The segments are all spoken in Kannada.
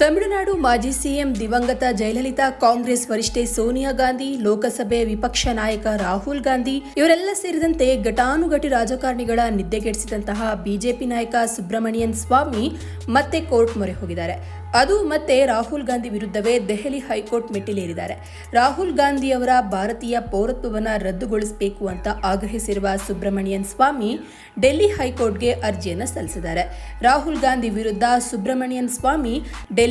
ತಮಿಳುನಾಡು ಮಾಜಿ ಸಿಎಂ ದಿವಂಗತ ಜಯಲಲಿತಾ, ಕಾಂಗ್ರೆಸ್ ವರಿಷ್ಠೆ ಸೋನಿಯಾ ಗಾಂಧಿ, ಲೋಕಸಭೆ ವಿಪಕ್ಷ ನಾಯಕ ರಾಹುಲ್ ಗಾಂಧಿ ಇವರೆಲ್ಲ ಸೇರಿದಂತೆ ಘಟಾನುಘಟಿ ರಾಜಕಾರಣಿಗಳ ನಿದ್ದೆಗೆಡಿಸಿದಂತಹ ಬಿಜೆಪಿ ನಾಯಕ ಸುಬ್ರಹ್ಮಣ್ಯನ್ ಸ್ವಾಮಿ ಮತ್ತೆ ಕೋರ್ಟ್ ಮೊರೆ ಹೋಗಿದ್ದಾರೆ. ಅದು ಮತ್ತೆ ರಾಹುಲ್ ಗಾಂಧಿ ವಿರುದ್ಧವೇ ದೆಹಲಿ ಹೈಕೋರ್ಟ್ ಮೆಟ್ಟಿಲೇರಿದ್ದಾರೆ. ರಾಹುಲ್ ಗಾಂಧಿ ಅವರ ಭಾರತೀಯ ಪೌರತ್ವವನ್ನು ರದ್ದುಗೊಳಿಸಬೇಕು ಅಂತ ಆಗ್ರಹಿಸಿರುವ ಸುಬ್ರಹ್ಮಣ್ಯನ್ ಸ್ವಾಮಿ ಡೆಲ್ಲಿ ಹೈಕೋರ್ಟ್ಗೆ ಅರ್ಜಿಯನ್ನು ಸಲ್ಲಿಸಿದ್ದಾರೆ. ರಾಹುಲ್ ಗಾಂಧಿ ವಿರುದ್ಧ ಸುಬ್ರಹ್ಮಣ್ಯನ್ ಸ್ವಾಮಿ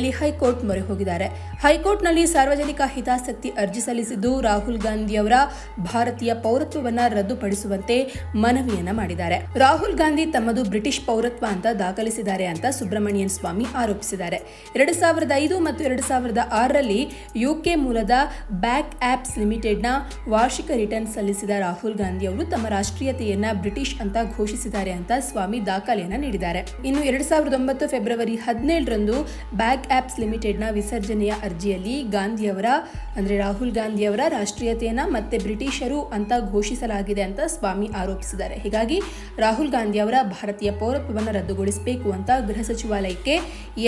ಹೈಕೋರ್ಟ್ ಮೊರೆ ಹೋಗಿದ್ದಾರೆ. ಹೈಕೋರ್ಟ್ನಲ್ಲಿ ಸಾರ್ವಜನಿಕ ಹಿತಾಸಕ್ತಿ ಅರ್ಜಿ ಸಲ್ಲಿಸಿದ್ದು ರಾಹುಲ್ ಗಾಂಧಿ ಅವರ ಭಾರತೀಯ ಪೌರತ್ವವನ್ನು ರದ್ದುಪಡಿಸುವಂತೆ ಮನವಿಯನ್ನ ಮಾಡಿದ್ದಾರೆ. ರಾಹುಲ್ ಗಾಂಧಿ ತಮ್ಮದು ಬ್ರಿಟಿಷ್ ಪೌರತ್ವ ಅಂತ ದಾಖಲಿಸಿದ್ದಾರೆ ಅಂತ ಸುಬ್ರಮಣಿಯನ್ ಸ್ವಾಮಿ ಆರೋಪಿಸಿದ್ದಾರೆ. ಎರಡು ಸಾವಿರದ ಐದು ಮತ್ತು ಎರಡು ಸಾವಿರದ ಆರರಲ್ಲಿ ಯುಕೆ ಮೂಲದ ಬ್ಯಾಕ್ ಆಪ್ಸ್ ಲಿಮಿಟೆಡ್ನ ವಾರ್ಷಿಕ ರಿಟರ್ನ್ ಸಲ್ಲಿಸಿದ ರಾಹುಲ್ ಗಾಂಧಿ ಅವರು ತಮ್ಮ ರಾಷ್ಟ್ರೀಯತೆಯನ್ನ ಬ್ರಿಟಿಷ್ ಅಂತ ಘೋಷಿಸಿದ್ದಾರೆ ಅಂತ ಸ್ವಾಮಿ ದಾಖಲೆಯನ್ನ ನೀಡಿದ್ದಾರೆ. ಇನ್ನು ಎರಡು ಸಾವಿರದ ಒಂಬತ್ತು ಫೆಬ್ರವರಿ ಹದಿನೇಳರಂದು ಬ್ಯಾಕ್ ಆಪ್ಸ್ ಲಿಮಿಟೆಡ್ನ ವಿಸರ್ಜನೆಯ ಅರ್ಜಿಯಲ್ಲಿ ಗಾಂಧಿಯವರ, ಅಂದರೆ ರಾಹುಲ್ ಗಾಂಧಿಯವರ ರಾಷ್ಟ್ರೀಯತೆಯನ್ನು ಮತ್ತೆ ಬ್ರಿಟಿಷರು ಅಂತ ಘೋಷಿಸಲಾಗಿದೆ ಅಂತ ಸ್ವಾಮಿ ಆರೋಪಿಸಿದ್ದಾರೆ. ಹೀಗಾಗಿ ರಾಹುಲ್ ಗಾಂಧಿಯವರ ಭಾರತೀಯ ಪೌರತ್ವವನ್ನು ರದ್ದುಗೊಳಿಸಬೇಕು ಅಂತ ಗೃಹ ಸಚಿವಾಲಯಕ್ಕೆ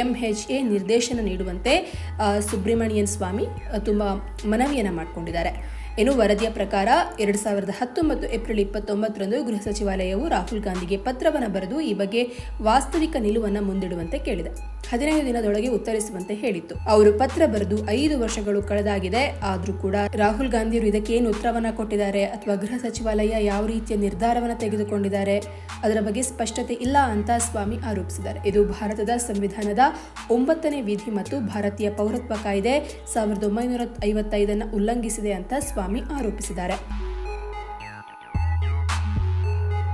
ಎಂಎಚ್ಎ ನಿರ್ದೇಶನ ನೀಡುವಂತೆ ಸುಬ್ರಹ್ಮಣ್ಯನ್ ಸ್ವಾಮಿ ತುಂಬ ಮನವಿಯನ್ನು ಮಾಡಿಕೊಂಡಿದ್ದಾರೆ. ಇನ್ನು ವರದಿಯ ಪ್ರಕಾರ ಎರಡು ಸಾವಿರದ ಹತ್ತೊಂಬತ್ತು ಏಪ್ರಿಲ್ ಇಪ್ಪತ್ತೊಂಬತ್ತರಂದು ಗೃಹ ಸಚಿವಾಲಯವು ರಾಹುಲ್ ಗಾಂಧಿಗೆ ಪತ್ರವನ್ನು ಬರೆದು ಈ ಬಗ್ಗೆ ವಾಸ್ತವಿಕ ನಿಲುವನ್ನು ಮುಂದಿಡುವಂತೆ ಕೇಳಿದೆ. ಹದಿನೈದು ದಿನದೊಳಗೆ ಉತ್ತರಿಸುವಂತೆ ಹೇಳಿತ್ತು. ಅವರು ಪತ್ರ ಬರೆದು ಐದು ವರ್ಷಗಳು ಕಳೆದಾಗಿದೆ. ಆದರೂ ಕೂಡ ರಾಹುಲ್ ಗಾಂಧಿಯವರು ಇದಕ್ಕೆ ಏನು ಉತ್ತರವನ್ನ ಕೊಟ್ಟಿದ್ದಾರೆ? ಅಥವಾ ಗೃಹ ಸಚಿವಾಲಯ ಯಾವ ರೀತಿಯ ನಿರ್ಧಾರವನ್ನು ತೆಗೆದುಕೊಂಡಿದ್ದಾರೆ? ಅದರ ಬಗ್ಗೆ ಸ್ಪಷ್ಟತೆ ಇಲ್ಲ ಅಂತ ಸ್ವಾಮಿ ಆರೋಪಿಸಿದ್ದಾರೆ. ಇದು ಭಾರತದ ಸಂವಿಧಾನದ ಒಂಬತ್ತನೇ ವಿಧಿ ಮತ್ತು ಭಾರತೀಯ ಪೌರತ್ವ ಕಾಯ್ದೆ ಸಾವಿರದ ಒಂಬೈನೂರ ಐವತ್ತೈದನ್ನು ಉಲ್ಲಂಘಿಸಿದೆ ಅಂತ ಸ್ವಾಮಿ ಆರೋಪಿಸಿದ್ದಾರೆ.